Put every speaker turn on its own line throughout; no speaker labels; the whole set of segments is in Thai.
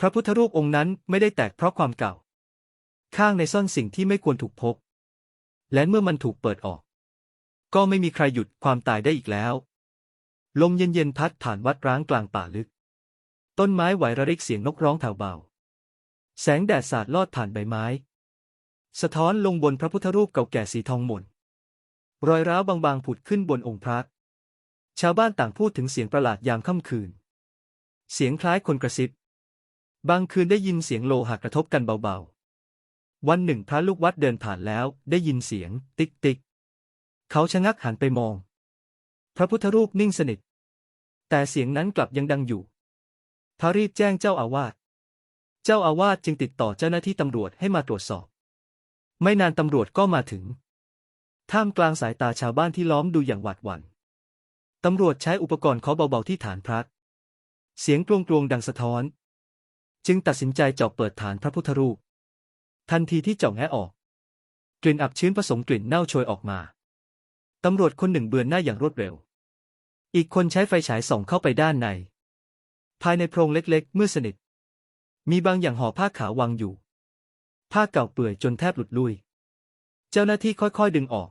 พระพุทธรูปองค์นั้นไม่ได้แตกเพราะความเก่า ข้างในซ่อนสิ่งที่ไม่ควรถูกพบ และเมื่อมันถูกเปิดออก ก็ไม่มีใครหยุดความตายได้อีกแล้ว ลมเย็นๆพัดผ่านวัดร้างกลางป่าลึก ต้นไม้ไหวระริกเสียงนกร้องแผ่วเบา แสงแดดสาดลอดผ่านใบไม้ สะท้อนลงบนพระพุทธรูปเก่าแก่สีทองหม่นรอยร้าวบางๆผุดขึ้นบนองค์พระ ชาวบ้านต่างพูดถึงเสียงประหลาดยามค่ำคืน เสียงคล้ายคนกระซิบ บางคืนได้ยินเสียงโลหะกระทบกันเบาๆ วันหนึ่งพระลูกวัดเดินผ่านแล้วได้ยินเสียง ติ๊กติ๊ก เขาชะงักหันไปมอง พระพุทธรูปนิ่งสนิท แต่เสียงนั้นกลับยังดังอยู่ พระรีบแจ้งเจ้าอาวาส เจ้าอาวาสจึงติดต่อเจ้าหน้าที่ตำรวจให้มาตรวจสอบ ไม่นานตำรวจก็มาถึง ท่ามกลางสายตาชาวบ้านที่ล้อมดูอย่างหวาดหวั่นตำรวจใช้อุปกรณ์เคาะเบาๆที่ฐานพระเสียงกรวงๆดังสะท้อน จึงตัดสินใจเจาะเปิดฐานพระพุทธรูป ทันทีที่เจาะแงะออก กลิ่นอับชื้นผสมกลิ่นเน่าโชยออกมา ตำรวจคนหนึ่งเบือนหน้าอย่างรวดเร็ว อีกคนใช้ไฟฉายส่องเข้าไปด้านใน ภายในโพรงเล็กๆมืดสนิท มีบางอย่างห่อผ้าขาววางอยู่ ผ้าเก่าเปื่อยจนแทบหลุดลุย เจ้าหน้าที่ค่อยๆดึงออก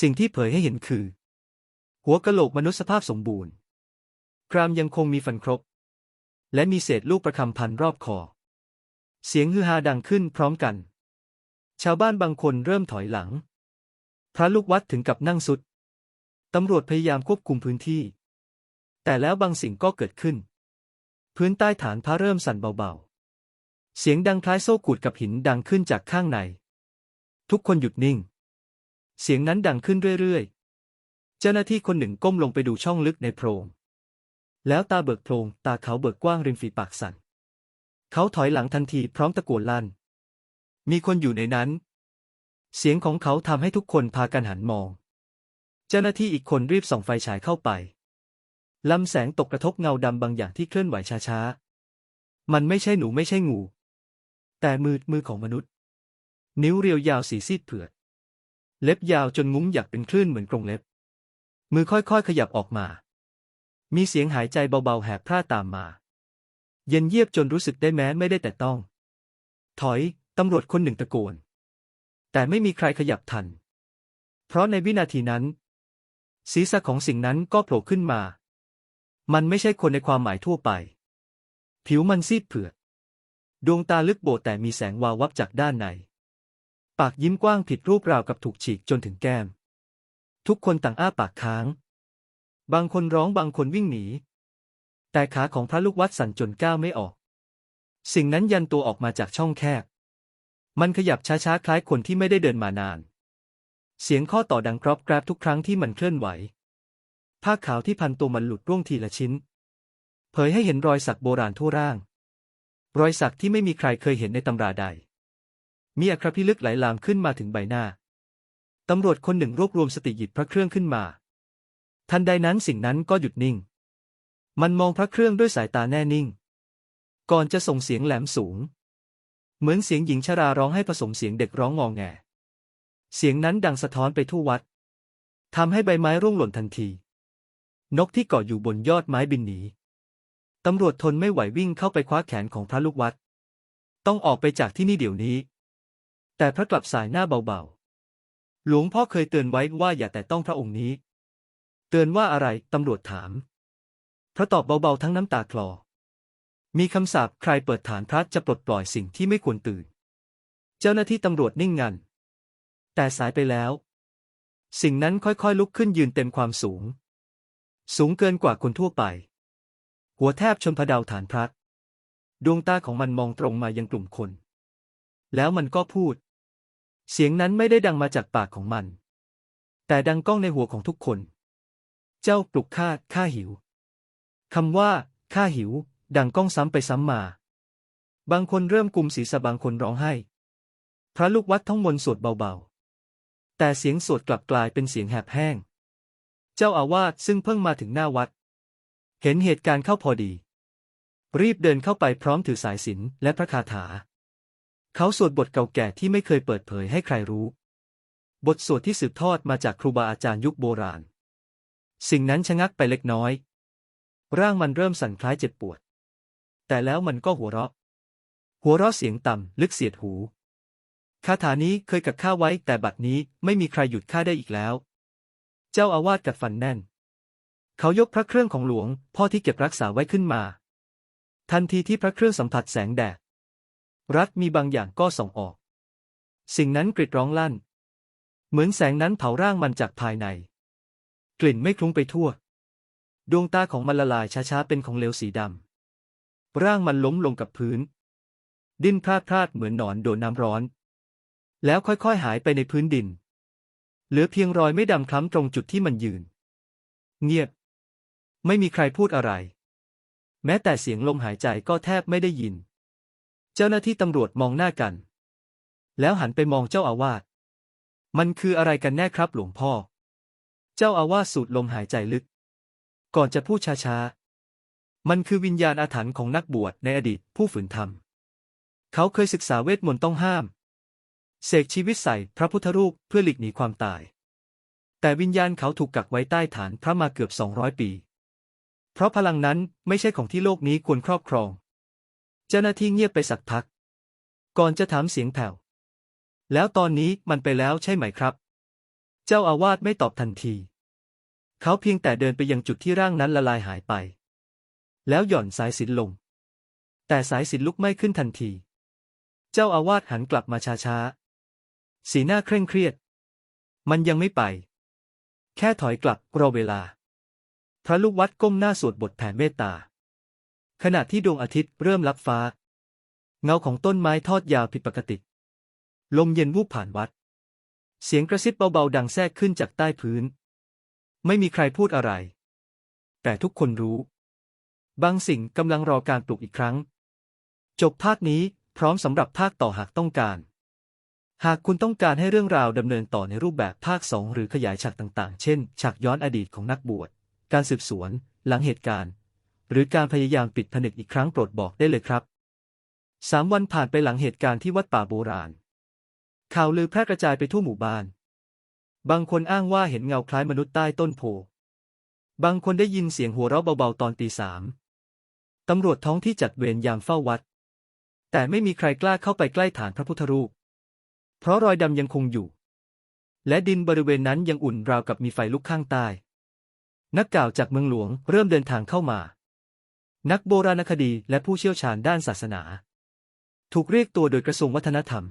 สิ่งที่เผยให้เห็นคือ หัวกะโหลกมนุษย์สภาพสมบูรณ์กรามยังคงมีฟันครบ และมีเศษลูกประคำพันรอบคอ เสียงฮือฮาดังขึ้นพร้อมกัน ชาวบ้านบางคนเริ่มถอยหลัง พระลูกวัดถึงกับนั่งสุด ตำรวจพยายามควบคุมพื้นที่ แต่แล้วบางสิ่งก็เกิดขึ้น พื้นใต้ฐานพระเริ่มสั่นเบาๆ เสียงดังคล้ายโซ่ขูดกับหินดังขึ้นจากข้างใน ทุกคนหยุดนิ่ง เสียงนั้นดังขึ้นเรื่อยๆ เจ้าหน้าที่คนหนึ่งก้มลงไปดูช่องลึกในโพรง แล้วตาเบิกโพรงตาเขาเบิกกว้างริมฝีปากสั่น เขาถอยหลังทันทีพร้อมตะโกนลั่น มีคนอยู่ในนั้น เสียงของเขาทำให้ทุกคนพากันหันมอง เจ้าหน้าที่อีกคนรีบส่องไฟฉายเข้าไปลำแสงตกกระทบเงาดำบางอย่างที่เคลื่อนไหวช้าๆ มันไม่ใช่หนูไม่ใช่งู แต่มือมือของมนุษย์ นิ้วเรียวยาวสีซีดเผือด เล็บยาวจนงุ้มอยากเป็นคลื่นเหมือนกรงเล็บ มือค่อยๆ ขยับออกมา มีเสียงหายใจเบาๆแหบพร่าตามมา เย็นเยียบจนรู้สึกได้แม้ไม่ได้แต่ต้อง ถอย ตำรวจคนหนึ่งตะโกน แต่ไม่มีใครขยับทัน เพราะในวินาทีนั้น ศีรษะของสิ่งนั้นก็โผล่ขึ้นมา มันไม่ใช่คนในความหมายทั่วไป ผิวมันซีดเผือด ดวงตาลึกโบแต่มีแสงวาววับจากด้านใน ปากยิ้มกว้างผิดรูปราวกับถูกฉีกจนถึงแก้ม ทุกคนต่างอ้าปากค้าง บางคนร้องบางคนวิ่งหนี แต่ขาของพระลูกวัดสั่นจนก้าวไม่ออก สิ่งนั้นยันตัวออกมาจากช่องแคบ มันขยับช้าๆ คล้ายคนที่ไม่ได้เดินมานาน เสียงข้อต่อดังกรอบกราบทุกครั้งที่มันเคลื่อนไหว ผ้าขาวที่พันตัวมันหลุดร่วงทีละชิ้น เผยให้เห็นรอยสักโบราณทั่วร่าง รอยสักที่ไม่มีใครเคยเห็นในตำราใด มีอัครพิลึกไหลลามขึ้นมาถึงใบหน้าตำรวจคนหนึ่งรวบรวมสติหยิบพระเครื่องขึ้นมา ทันใดนั้นสิ่งนั้นก็หยุดนิ่ง มันมองพระเครื่องด้วยสายตาแน่นิ่ง ก่อนจะส่งเสียงแหลมสูง เหมือนเสียงหญิงชราร้องให้ผสมเสียงเด็กร้องงอแง เสียงนั้นดังสะท้อนไปทั่ววัดทำให้ใบไม้ร่วงหล่นทันที นกที่เกาะอยู่บนยอดไม้บินหนีตำรวจทนไม่ไหววิ่งเข้าไปคว้าแขนของพระลูกวัด ต้องออกไปจากที่นี่เดี๋ยวนี้ แต่พระกลับสายหน้าเบาๆ หลวงพ่อเคยเตือนไว้ว่าอย่าแต่ต้องพระองค์นี้ เตือนว่าอะไร ตำรวจถาม พระตอบเบาๆทั้งน้ำตาคลอ มีคำสาปใครเปิดฐานพระจะปลดปล่อยสิ่งที่ไม่ควรตื่น เจ้าหน้าที่ตำรวจนิ่งงัน แต่สายไปแล้ว สิ่งนั้นค่อยๆลุกขึ้นยืนเต็มความสูง สูงเกินกว่าคนทั่วไป หัวแทบชนพระดาวฐานพระดวงตาของมันมองตรงมายังกลุ่มคน แล้วมันก็พูด เสียงนั้นไม่ได้ดังมาจากปากของมัน แต่ดังก้องในหัวของทุกคน เจ้าปลุกข้าข้าหิวคำว่าข้าหิว ดังก้องซ้ำไปซ้ำมา บางคนเริ่มกุมศีรษะบางคนร้องไห้ พระลูกวัดท่องมนต์สวดเบาๆ แต่เสียงสวดกลับกลายเป็นเสียงแหบแห้ง เจ้าอาวาสซึ่งเพิ่งมาถึงหน้าวัด เห็นเหตุการณ์เข้าพอดี รีบเดินเข้าไปพร้อมถือสายสิญและพระคาถา เขาสวดบทเก่าแก่ที่ไม่เคยเปิดเผยให้ใครรู้ บทสวดที่สืบทอดมาจากครูบาอาจารย์ยุคโบราณ สิ่งนั้นชะงักไปเล็กน้อย ร่างมันเริ่มสั่นคล้ายเจ็บปวด แต่แล้วมันก็หัวเราะ หัวเราะเสียงต่ำลึกเสียดหูคาถานี้เคยกักข้าไว้แต่บัดนี้ไม่มีใครหยุดข้าได้อีกแล้ว เจ้าอาวาสกัดฟันแน่น เขายกพระเครื่องของหลวง พ่อที่เก็บรักษาไว้ขึ้นมา ทันทีที่พระเครื่องสัมผัสแสงแดด รัฐมีบางอย่างก็ส่องออก สิ่งนั้นกริดร้องลั่น เหมือนแสงนั้นเผาร่างมันจากภายใน กลิ่นไม่คลุ้งไปทั่ว ดวงตาของมันละลายช้าๆเป็นของเหลวสีดำ ร่างมันล้มลงกับพื้น ดิ้นพลาดพลาดเหมือนหนอนโดนน้ำร้อน แล้วค่อยๆหายไปในพื้นดิน เหลือเพียงรอยไม่ดำคล้ำตรงจุดที่มันยืน เงียบ ไม่มีใครพูดอะไร แม้แต่เสียงลมหายใจก็แทบไม่ได้ยิน เจ้าหน้าที่ตำรวจมองหน้ากัน แล้วหันไปมองเจ้าอาวาส มันคืออะไรกันแน่ครับหลวงพ่อ เจ้าอาวาสสูดลมหายใจลึก ก่อนจะพูดช้าๆ มันคือวิญญาณอาถรรพ์ของนักบวชในอดีตผู้ฝืนธรรม เขาเคยศึกษาเวทมนต์ต้องห้าม เสกชีวิตใส่พระพุทธรูปเพื่อหลีกหนีความตาย แต่วิญญาณเขาถูกกักไว้ใต้ฐานพระมาเกือบสองร้อยปี เพราะพลังนั้นไม่ใช่ของที่โลกนี้ควรครอบครอง เจ้าหน้าที่เงียบไปสักพัก ก่อนจะถามเสียงแผ่วแล้วตอนนี้มันไปแล้วใช่ไหมครับ เจ้าอาวาสไม่ตอบทันที เขาเพียงแต่เดินไปยังจุดที่ร่างนั้นละลายหายไป แล้วหย่อนสายสินลง แต่สายสินลุกไม้ขึ้นทันที เจ้าอาวาสหันกลับมาช้าๆ สีหน้าเคร่งเครียด มันยังไม่ไป แค่ถอยกลับรอเวลา พระลูกวัดก้มหน้าสวดบทแผ่เมตตา ขณะที่ดวงอาทิตย์เริ่มลับฟ้า เงาของต้นไม้ทอดยาวผิดปกติ ลมเย็นวูบผ่านวัด เสียงกระซิบเบาๆดังแทรกขึ้นจากใต้พื้น ไม่มีใครพูดอะไร แต่ทุกคนรู้ บางสิ่งกำลังรอการปลุกอีกครั้ง จบภาคนี้พร้อมสำหรับภาคต่อหากต้องการ หากคุณต้องการให้เรื่องราวดำเนินต่อในรูปแบบภาคสองหรือขยายฉากต่างๆ เช่น ฉากย้อนอดีตของนักบวช การสืบสวน หลังเหตุการณ์ หรือการพยายามปิดผนึกอีกครั้งโปรดบอกได้เลยครับสามวันผ่านไปหลังเหตุการณ์ที่วัดป่าโบราณ ข่าวลือแพร่กระจายไปทั่วหมู่บ้าน บางคนอ้างว่าเห็นเงาคล้ายมนุษย์ใต้ต้นโพ บางคนได้ยินเสียงหัวเราะเบาๆตอนตีสาม ตำรวจท้องที่จัดเวรยามเฝ้าวัด แต่ไม่มีใครกล้าเข้าไปใกล้ฐานพระพุทธรูป เพราะรอยดำยังคงอยู่ และดินบริเวณนั้นยังอุ่นราวกับมีไฟลุกข้างใต้ นักกล่าวจากเมืองหลวงเริ่มเดินทางเข้ามา นักโบราณคดีและผู้เชี่ยวชาญด้านศาสนา ถูกเรียกตัวโดยกระทรวงวัฒนธรรม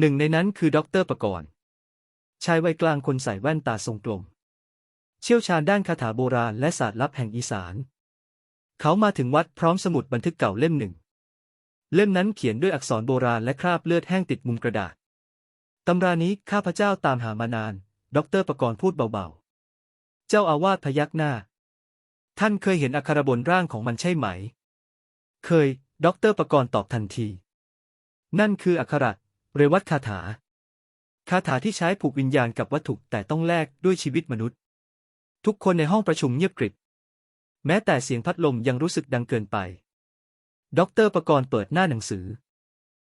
หนึ่งในนั้นคือดรประกรณ์ชายวัยกลางคนใส่แว่นตาทรงกลม เชี่ยวชาญด้านคาถาโบราณและศาสตร์ลับแห่งอีสาน เขามาถึงวัดพร้อมสมุดบันทึกเก่าเล่มหนึ่ง เล่มนั้นเขียนด้วยอักษรโบราณและคราบเลือดแห้งติดมุมกระดาษ ตำรานี้ข้าพเจ้าตามหามานาน ดรประกรณ์พูดเบาๆ เจ้าอาวาสพยักหน้า ท่านเคยเห็นอักขรบนร่างของมันใช่ไหม เคย ดรประกรณ์ตอบทันที นั่นคืออักขระ เรวัตคาถา คาถาที่ใช้ผูกวิญญาณกับวัตถุแต่ต้องแลกด้วยชีวิตมนุษย์ ทุกคนในห้องประชุมเงียบกริบ แม้แต่เสียงพัดลมยังรู้สึกดังเกินไปดรประกรณ์เปิดหน้าหนังสือ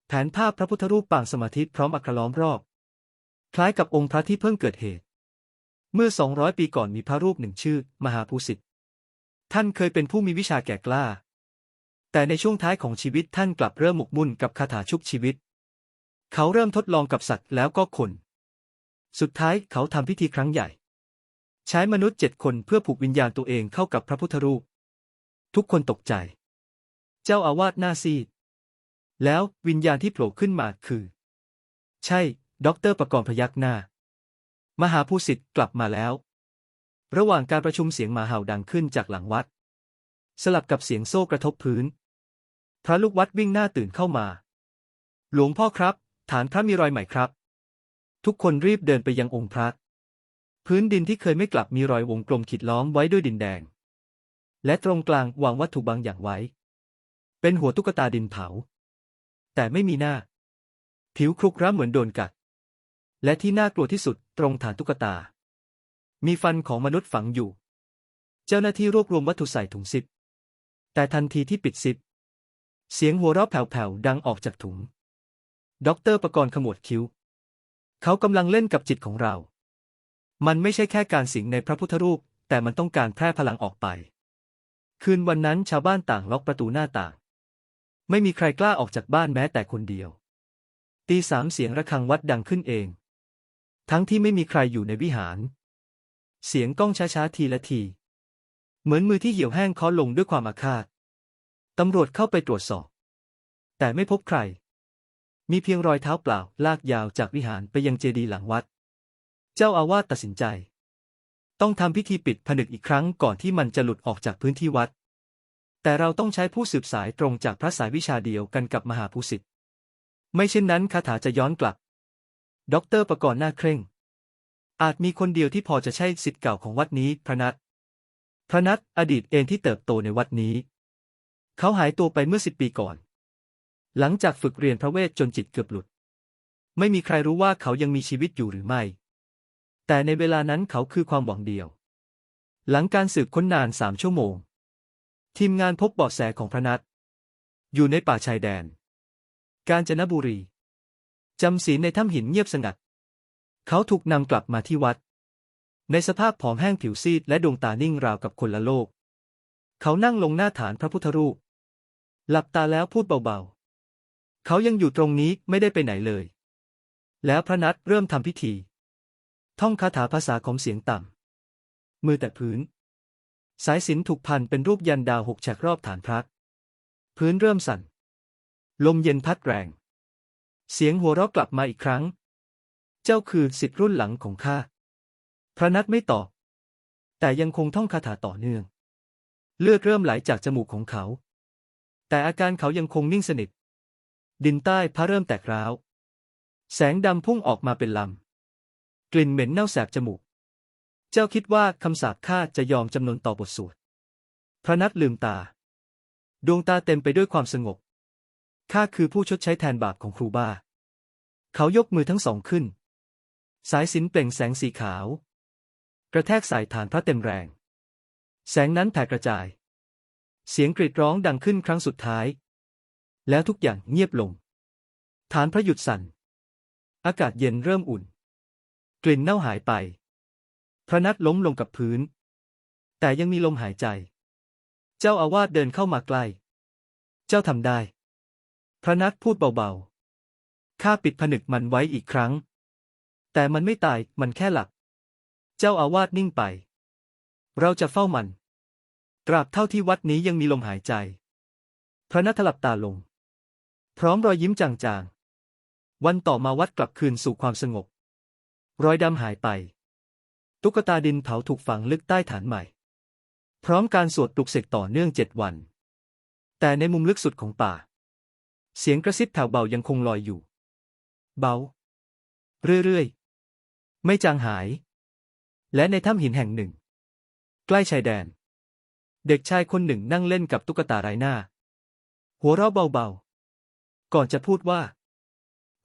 แผนภาพพระพุทธรูปปางสมาธิพร้อมอักขล้อมรอบ คล้ายกับองค์พระที่เพิ่งเกิดเหตุ เมื่อ 200 ปีก่อนมีพระรูปหนึ่งชื่อ มหาภูสิทธิ์ท่านเคยเป็นผู้มีวิชาแก่กล้า แต่ในช่วงท้ายของชีวิตท่านกลับเริ่มหมกมุ่นกับคาถาชุบชีวิต เขาเริ่มทดลองกับสัตว์แล้วก็คน สุดท้ายเขาทำพิธีครั้งใหญ่ ใช้มนุษย์เจ็ดคนเพื่อผูกวิญญาณตัวเองเข้ากับพระพุทธรูป ทุกคนตกใจ เจ้าอาวาสหน้าซีด แล้ววิญญาณที่โผล่ขึ้นมาคือ ใช่ด็อกเตอร์ประกรณ์พยักหน้า มหาภูสิทธิ์กลับมาแล้ว ระหว่างการประชุมเสียงหมาเห่าดังขึ้นจากหลังวัด สลับกับเสียงโซ่กระทบพื้น พระลูกวัดวิ่งหน้าตื่นเข้ามา หลวงพ่อครับ ฐานพระมีรอยใหม่ครับ ทุกคนรีบเดินไปยังองค์พระ พื้นดินที่เคยไม่กลับมีรอยวงกลมขีดล้อมไว้ด้วยดินแดง และตรงกลางวางวัตถุบางอย่างไว้ เป็นหัวตุ๊กตาดินเผา แต่ไม่มีหน้า ผิวครุกร้ำเหมือนโดนกัด และที่น่ากลัวที่สุดตรงฐานตุ๊กตา มีฟันของมนุษย์ฝังอยู่ เจ้าหน้าที่รวบรวมวัตถุใส่ถุงซิปแต่ทันทีที่ปิดซิปเสียงหัวเราะแผ่วๆดังออกจากถุง ด็อกเตอร์ประกรณ์ขมวดคิ้ว เขากำลังเล่นกับจิตของเรา มันไม่ใช่แค่การสิงในพระพุทธรูป แต่มันต้องการแพร่พลังออกไป คืนวันนั้นชาวบ้านต่างล็อกประตูหน้าต่าง ไม่มีใครกล้าออกจากบ้านแม้แต่คนเดียว ตีสามเสียงระฆังวัดดังขึ้นเอง ทั้งที่ไม่มีใครอยู่ในวิหาร เสียงก้องช้าๆทีละที เหมือนมือที่เหี่ยวแห้งเคาะลงด้วยความอาฆาตตำรวจเข้าไปตรวจสอบ แต่ไม่พบใคร มีเพียงรอยเท้าเปล่าลากยาวจากวิหารไปยังเจดีย์หลังวัด เจ้าอาวาสตัดสินใจ ต้องทำพิธีปิดผนึกอีกครั้งก่อนที่มันจะหลุดออกจากพื้นที่วัด แต่เราต้องใช้ผู้สืบสายตรงจากพระสายวิชาเดียวกันกับมหาภูสิทธิ์ไม่เช่นนั้นคาถาจะย้อนกลับด็อกเตอร์ประกรณ์หน้าเคร่ง อาจมีคนเดียวที่พอจะใช่สิทธิ์เก่าของวัดนี้พระนัทพระนัทอดีตเอนที่เติบโตในวัดนี้ เขาหายตัวไปเมื่อสิบปีก่อน หลังจากฝึกเรียนพระเวทจนจิตเกือบหลุด ไม่มีใครรู้ว่าเขายังมีชีวิตอยู่หรือไม่ แต่ในเวลานั้นเขาคือความหวังเดียว หลังการสืบค้นนานสามชั่วโมง ทีมงานพบเบาะแสของพระนัทอยู่ในป่าชายแดน กาญจนบุรี จำศีลในถ้ำหินเงียบสงัด เขาถูกนำกลับมาที่วัด ในสภาพผอมแห้งผิวซีดและดวงตานิ่งราวกับคนละโลก เขานั่งลงหน้าฐานพระพุทธรูป หลับตาแล้วพูดเบาๆ เขายังอยู่ตรงนี้ไม่ได้ไปไหนเลย แล้วพระนัทเริ่มทำพิธี ท่องคาถาภาษาของเสียงต่ำ มือแตะพื้น สายสินถูกพันเป็นรูปยันดาวหกแฉกรอบฐานพระพื้นเริ่มสั่น ลมเย็นพัดแรง เสียงหัวเราะกลับมาอีกครั้ง เจ้าคือสิทธิ์รุ่นหลังของข้า พระนัทไม่ตอบ แต่ยังคงท่องคาถาต่อเนื่อง เลือดเริ่มไหลจากจมูกของเขา แต่อาการเขายังคงนิ่งสนิท ดินใต้พระเริ่มแตกร้าว แสงดำพุ่งออกมาเป็นลำ กลิ่นเหม็นเน่าแสบจมูก เจ้าคิดว่าคำสาปข้าจะยอมจำนนต่อบทสวด พระนัทลืมตา ดวงตาเต็มไปด้วยความสงบ ข้าคือผู้ชดใช้แทนบาปของครูบาเขายกมือทั้งสองขึ้น สายสินเปล่งแสงสีขาว กระแทกสายฐานพระเต็มแรง แสงนั้นแผ่กระจาย เสียงกรีดร้องดังขึ้นครั้งสุดท้าย แล้วทุกอย่างเงียบลง ฐานพระหยุดสั่น อากาศเย็นเริ่มอุ่น กลิ่นเน่าหายไป พระนัทล้มลงกับพื้น แต่ยังมีลมหายใจ เจ้าอาวาสเดินเข้ามาใกล้ เจ้าทำได้ พระนัทพูดเบาๆ ข้าปิดผนึกมันไว้อีกครั้ง แต่มันไม่ตาย มันแค่หลับ เจ้าอาวาสนิ่งไป เราจะเฝ้ามัน ตราบเท่าที่วัดนี้ยังมีลมหายใจ พระนัทหลับตาลง พร้อมรอยยิ้มจางๆ วันต่อมาวัดกลับคืนสู่ความสงบ รอยดำหายไป ตุ๊กตาดินเผาถูกฝังลึกใต้ฐานใหม่ พร้อมการสวดปลุกเสกต่อเนื่องเจ็ดวัน แต่ในมุมลึกสุดของป่า เสียงกระซิบแผ่วเบายังคงลอยอยู่ เบา เรื่อยๆ ไม่จางหาย และในถ้ำหินแห่งหนึ่ง ใกล้ชายแดน เด็กชายคนหนึ่งนั่งเล่นกับตุ๊กตาไร้หน้า หัวเราะเบาๆ ก่อนจะพูดว่า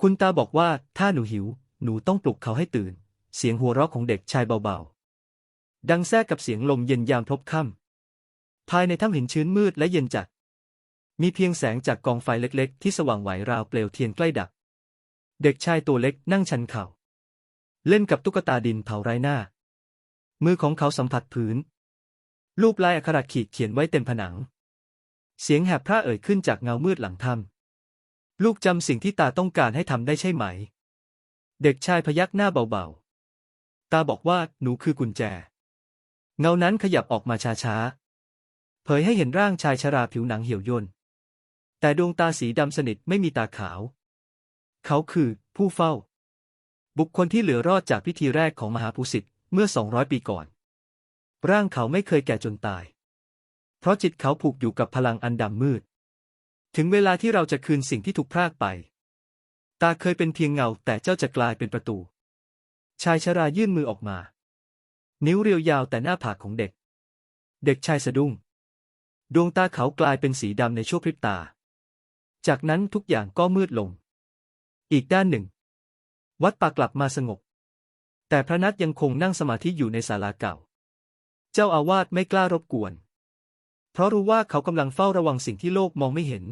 คุณตาบอกว่าถ้าหนูหิว หนูต้องปลุกเขาให้ตื่น เสียงหัวเราะของเด็กชายเบาๆ ดังแทรกกับเสียงลมเย็นยามพลบค่ำภายในถ้ำหินชื้นมืดและเย็นจัด มีเพียงแสงจากกองไฟเล็กๆ ที่สว่างไหวราวเปลวเทียนใกล้ดับ เด็กชายตัวเล็กนั่งชันเข่า เล่นกับตุ๊กตาดินเผาไร้หน้า มือของเขาสัมผัสพื้น รูปลายอักขระขีดเขียนไว้เต็มผนัง เสียงแหบพระเอ่ยขึ้นจากเงามืดหลังถ้ำ ลูกจำสิ่งที่ตาต้องการให้ทำได้ใช่ไหม เด็กชายพยักหน้าเบาๆ ตาบอกว่าหนูคือกุญแจ เงานั้นขยับออกมาช้าๆ เผยให้เห็นร่างชายชราผิวหนังเหี่ยวย่น แต่ดวงตาสีดำสนิทไม่มีตาขาว เขาคือผู้เฝ้า บุคคลที่เหลือรอดจากพิธีแรกของมหาภูสิทธิ์เมื่อ 200 ปีก่อน ร่างเขาไม่เคยแก่จนตาย เพราะจิตเขาผูกอยู่กับพลังอันดำมืด ถึงเวลาที่เราจะคืนสิ่งที่ถูกพรากไป ตาเคยเป็นเพียงเงาแต่เจ้าจะกลายเป็นประตู ชายชรายื่นมือออกมา นิ้วเรียวยาวแต่หน้าผากของเด็ก เด็กชายสะดุ้ง ดวงตาเขากลายเป็นสีดำในชั่วพริบตา จากนั้นทุกอย่างก็มืดลง อีกด้านหนึ่ง วัดป่ากลับมาสงบ แต่พระนัทยังคงนั่งสมาธิอยู่ในศาลาเก่า เจ้าอาวาสไม่กล้ารบกวน เพราะรู้ว่าเขากำลังเฝ้าระวังสิ่งที่โลกมองไม่เห็น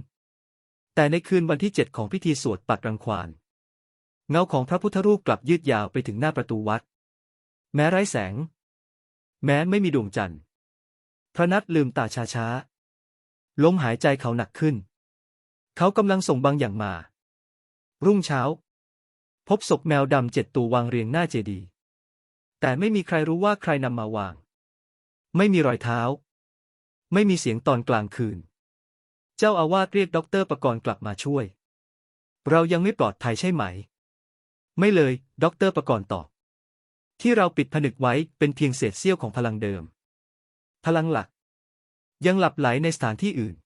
แต่ในคืนวันที่เจ็ดของพิธีสวดปัดรังควาน เงาของพระพุทธรูปกลับยืดยาวไปถึงหน้าประตูวัด แม้ไร้แสง แม้ไม่มีดวงจันทร์ พระนัทลืมตาช้าๆลมหายใจเขาหนักขึ้น เขากำลังส่งบางอย่างมา รุ่งเช้า พบศพแมวดำเจ็ดตัววางเรียงหน้าเจดีย์แต่ไม่มีใครรู้ว่าใครนำมาวาง ไม่มีรอยเท้า ไม่มีเสียงตอนกลางคืน เจ้าอาวาสเรียกด็อกเตอร์ประกรณ์กลับมาช่วย เรายังไม่ปลอดภัยใช่ไหม ไม่เลยด็อกเตอร์ประกรณ์ตอบ ที่เราปิดผนึกไว้เป็นเพียงเศษเสี้ยวของพลังเดิม พลังหลัก ยังหลับไหลในสถานที่อื่น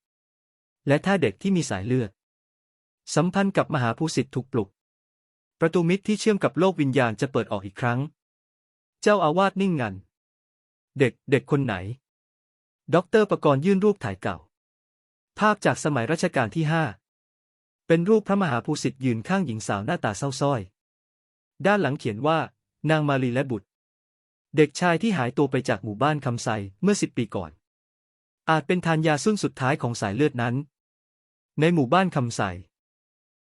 และถ้าเด็กที่มีสายเลือด สัมพันธ์กับมหาภูสิทธิ์ถูกปลุก ประตูมิตรที่เชื่อมกับโลกวิญญาณจะเปิดออกอีกครั้ง เจ้าอาวาสนิ่งงัน เด็กเด็กคนไหนด็อกเตอร์ประกรณ์ยื่นรูปถ่ายเก่า ภาพจากสมัยรัชกาลที่ห้าเป็นรูปพระมหาภูสิทธิ์ยืนข้างหญิงสาวหน้าตาเศร้าส้อย ด้านหลังเขียนว่า นางมารีและบุตร เด็กชายที่หายตัวไปจากหมู่บ้านคำไซเมื่อสิบปีก่อน อาจเป็นทานยาสุ่นสุดท้ายของสายเลือดนั้น ในหมู่บ้านคำไซ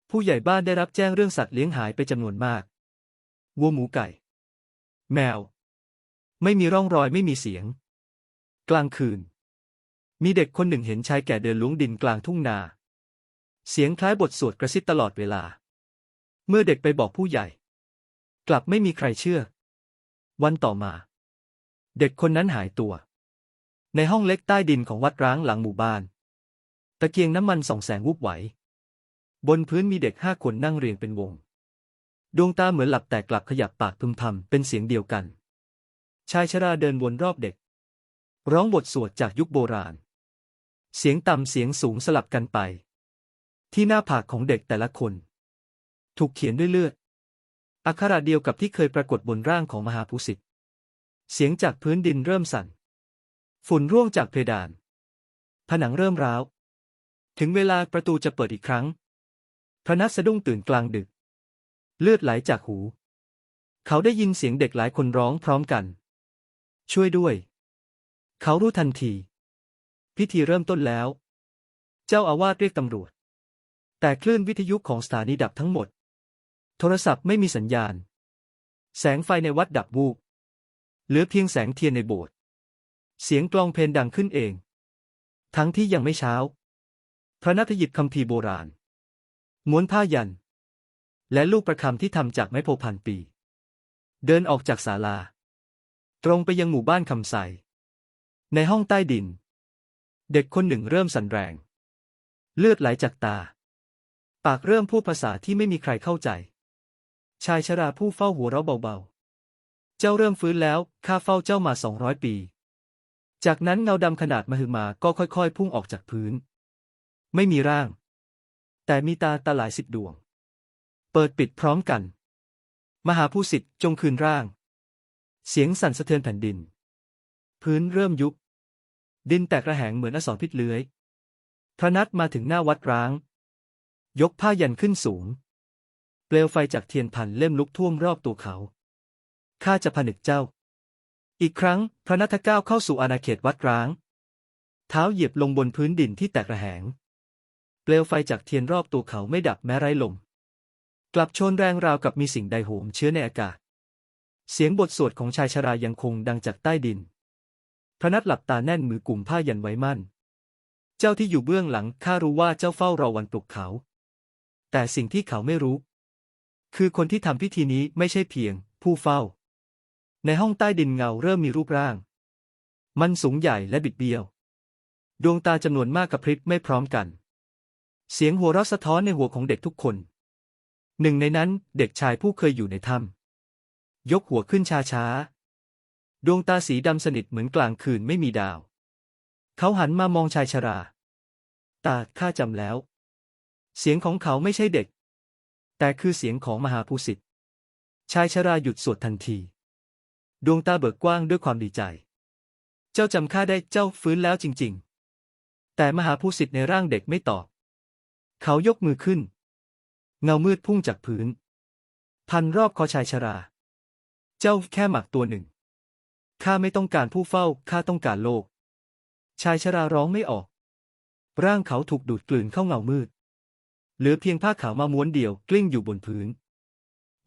ผู้ใหญ่บ้านได้รับแจ้งเรื่องสัตว์เลี้ยงหายไปจำนวนมาก วัวหมูไก่ แมว ไม่มีร่องรอยไม่มีเสียง กลางคืน มีเด็กคนหนึ่งเห็นชายแก่เดินล้วงดินกลางทุ่งนา เสียงคล้ายบทสวดกระซิบตลอดเวลา เมื่อเด็กไปบอกผู้ใหญ่ กลับไม่มีใครเชื่อ วันต่อมา เด็กคนนั้นหายตัว ในห้องเล็กใต้ดินของวัดร้างหลังหมู่บ้าน ตะเกียงน้ำมันส่องแสงวุบไหว บนพื้นมีเด็กห้าคนนั่งเรียงเป็นวง ดวงตาเหมือนหลับแต่กลับขยับปากพึมพำเป็นเสียงเดียวกัน ชายชราเดินวนรอบเด็ก ร้องบทสวดจากยุคโบราณ เสียงต่ำเสียงสูงสลับกันไป ที่หน้าผากของเด็กแต่ละคน ถูกเขียนด้วยเลือด อักขระเดียวกับที่เคยปรากฏบนร่างของมหาภูสิทธิ์เสียงจากพื้นดินเริ่มสั่น ฝุ่นร่วงจากเพดาน ผนังเริ่มร้าว ถึงเวลาประตูจะเปิดอีกครั้ง พระนัทสะดุ้งตื่นกลางดึก เลือดไหลจากหู เขาได้ยินเสียงเด็กหลายคนร้องพร้อมกัน ช่วยด้วย เขารู้ทันที พิธีเริ่มต้นแล้ว เจ้าอาวาสเรียกตำรวจ แต่คลื่นวิทยุของสถานีดับทั้งหมด โทรศัพท์ไม่มีสัญญาณ แสงไฟในวัดดับวูบเหลือเพียงแสงเทียนในโบสถ์เสียงกลองเพลงดังขึ้นเอง ทั้งที่ยังไม่เช้า พระนัทหยิบคำพีโบราณ ม้วนผ้ายัน และลูกประคำที่ทำจากไม้โพพันปี เดินออกจากศาลา ตรงไปยังหมู่บ้านคำใส ในห้องใต้ดิน เด็กคนหนึ่งเริ่มสั่นแรง เลือดไหลจากตา ปากเริ่มพูดภาษาที่ไม่มีใครเข้าใจ ชายชราผู้เฝ้าหัวเราะเบาๆ เจ้าเริ่มฟื้นแล้ว ข้าเฝ้าเจ้ามาสองร้อยปี จากนั้นเงาดำขนาดมหึมาก็ค่อยๆ พุ่งออกจากพื้น ไม่มีร่าง แต่มีตาตาหลายสิบดวง เปิดปิดพร้อมกัน มหาผู้สิทธิ์จงคืนร่าง เสียงสั่นสะเทือนแผ่นดิน พื้นเริ่มยุบ ดินแตกระแหงเหมือนอสรพิษเลื้อยพระนัทมาถึงหน้าวัดร้าง ยกผ้ายันขึ้นสูง เปลวไฟจากเทียนพันเล่มลุกท่วมรอบตัวเขา ข้าจะผนึกเจ้า อีกครั้งพระนัทก้าวเข้าสู่อาณาเขตวัดร้าง เท้าเหยียบลงบนพื้นดินที่แตกระแหง เปลวไฟจากเทียนรอบตัวเขาไม่ดับแม้ไร้ลม กลับชนแรงราวกับมีสิ่งใดโหมเชื้อในอากาศ เสียงบทสวดของชายชรายังคงดังจากใต้ดิน พระนัทหลับตาแน่นมือกลุ่มผ้ายันไว้มั่น เจ้าที่อยู่เบื้องหลังข้ารู้ว่าเจ้าเฝ้ารอวันปลุกเขา แต่สิ่งที่เขาไม่รู้ คือคนที่ทำพิธีนี้ไม่ใช่เพียง ผู้เฝ้า ในห้องใต้ดินเงาเริ่มมีรูปร่าง มันสูงใหญ่และบิดเบี้ยว ดวงตาจำนวนมากกระพริบไม่พร้อมกัน เสียงหัวเราะสะท้อนในหัวของเด็กทุกคน หนึ่งในนั้นเด็กชายผู้เคยอยู่ในถ้ำยกหัวขึ้นช้าๆ ดวงตาสีดำสนิทเหมือนกลางคืนไม่มีดาว เขาหันมามองชายชรา ตาข้าจำแล้ว เสียงของเขาไม่ใช่เด็ก แต่คือเสียงของมหาภูสิทธิ์ชายชราหยุดสวดทันที ดวงตาเบิกกว้างด้วยความดีใจ เจ้าจำข้าได้เจ้าฟื้นแล้วจริง ๆ แต่มหาภูสิทธิ์ในร่างเด็กไม่ตอบ เขายกมือขึ้น เงามืดพุ่งจากพื้น พันรอบคอชายชรา เจ้าแค่หมักตัวหนึ่ง ข้าไม่ต้องการผู้เฝ้า ข้าต้องการโลก ชายชราร้องไม่ออก ร่างเขาถูกดูดกลืนเข้าเงามืด เหลือเพียงผ้าขาวมาม้วนเดียวกลิ้งอยู่บนพื้น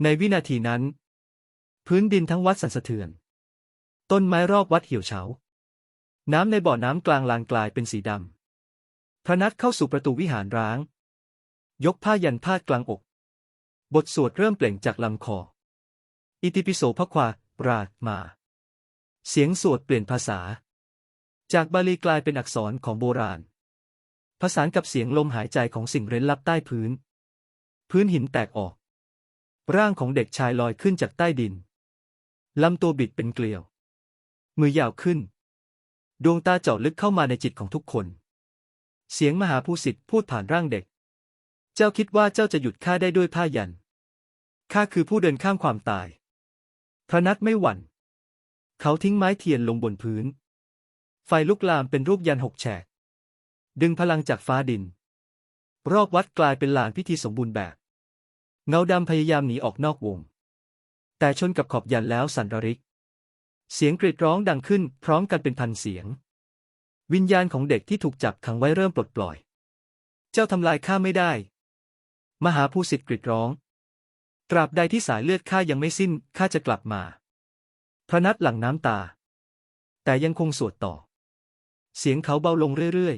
ในวินาทีนั้น พื้นดินทั้งวัดสั่นสะเทือน ต้นไม้รอบวัดเหี่ยวเฉา น้ำในบ่อน้ำกลางลานกลายเป็นสีดำ พระนัทเข้าสู่ประตูวิหารร้าง ยกผ้ายันพาดกลางอก บทสวดเริ่มเปล่งจากลำคอ อิติปิโสพระควาราดมา เสียงสวดเปลี่ยนภาษา จากบาลีกลายเป็นอักษรของโบราณ ผสานกับเสียงลมหายใจของสิ่งเร้นลับใต้พื้น พื้นหินแตกออก ร่างของเด็กชายลอยขึ้นจากใต้ดิน ลำตัวบิดเป็นเกลียว มือยาวขึ้น ดวงตาเจาะลึกเข้ามาในจิตของทุกคน เสียงมหาภูสิทธิ์พูดผ่านร่างเด็ก เจ้าคิดว่าเจ้าจะหยุดข้าได้ด้วยผ้ายันข้าคือผู้เดินข้ามความตาย พระนัทไม่หวั่น เขาทิ้งไม้เทียนลงบนพื้น ไฟลุกลามเป็นรูปยันหกแฉก ดึงพลังจากฟ้าดิน รอบวัดกลายเป็นลานพิธีสมบูรณ์แบบ เงาดำพยายามหนีออกนอกวง แต่ชนกับขอบยันแล้วสั่นระริก เสียงกรีดร้องดังขึ้นพร้อมกันเป็นพันเสียง วิญญาณของเด็กที่ถูกจับขังไว้เริ่มปลดปล่อย เจ้าทำลายข้าไม่ได้ มหาภูสิทธิ์กรีดร้อง ตราบใดที่สายเลือดข้ายังไม่สิ้นข้าจะกลับมา พระนัทหลั่งน้ำตา แต่ยังคงสวดต่อ เสียงเขาเบาลงเรื่อย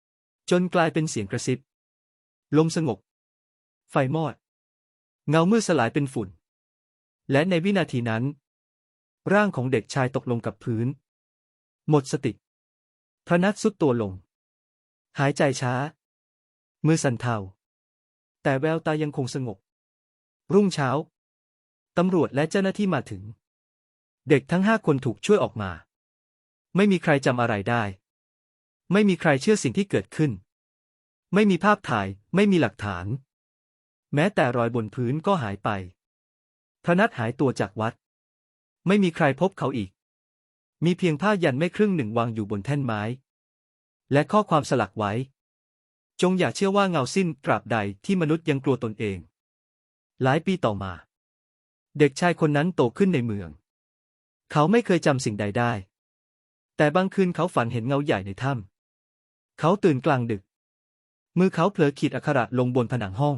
ๆ จนกลายเป็นเสียงกระซิบ ลมสงบ ไฟมอด เงามืดสลายเป็นฝุ่น และในวินาทีนั้น ร่างของเด็กชายตกลงกับพื้น หมดสติ พระนัทสุดตัวลง หายใจช้า มือสั่นเทา แต่แววตายังคงสงบ รุ่งเช้า ตำรวจและเจ้าหน้าที่มาถึง เด็กทั้งห้าคนถูกช่วยออกมา ไม่มีใครจำอะไรได้ ไม่มีใครเชื่อสิ่งที่เกิดขึ้น ไม่มีภาพถ่าย ไม่มีหลักฐาน แม้แต่รอยบนพื้นก็หายไปพระนัทหายตัวจากวัด ไม่มีใครพบเขาอีก มีเพียงผ้ายันไม่ครึ่งหนึ่งวางอยู่บนแท่นไม้ และข้อความสลักไว้ จงอย่าเชื่อว่าเงาสิ้นตราบใดที่มนุษย์ยังกลัวตนเอง หลายปีต่อมา เด็กชายคนนั้นโตขึ้นในเมือง เขาไม่เคยจำสิ่งใดได้ แต่บางคืนเขาฝันเห็นเงาใหญ่ในถ้ำเขาตื่นกลางดึก มือเขาเผลอขีดอักขระลงบนผนังห้อง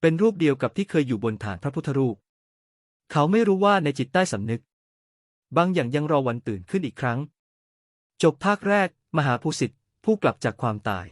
เป็นรูปเดียวกับที่เคยอยู่บนฐานพระพุทธรูป เขาไม่รู้ว่าในจิตใต้สำนึก บางอย่างยังรอวันตื่นขึ้นอีกครั้ง จบภาคแรก มหาภูสิทธิ์ผู้กลับจากความตาย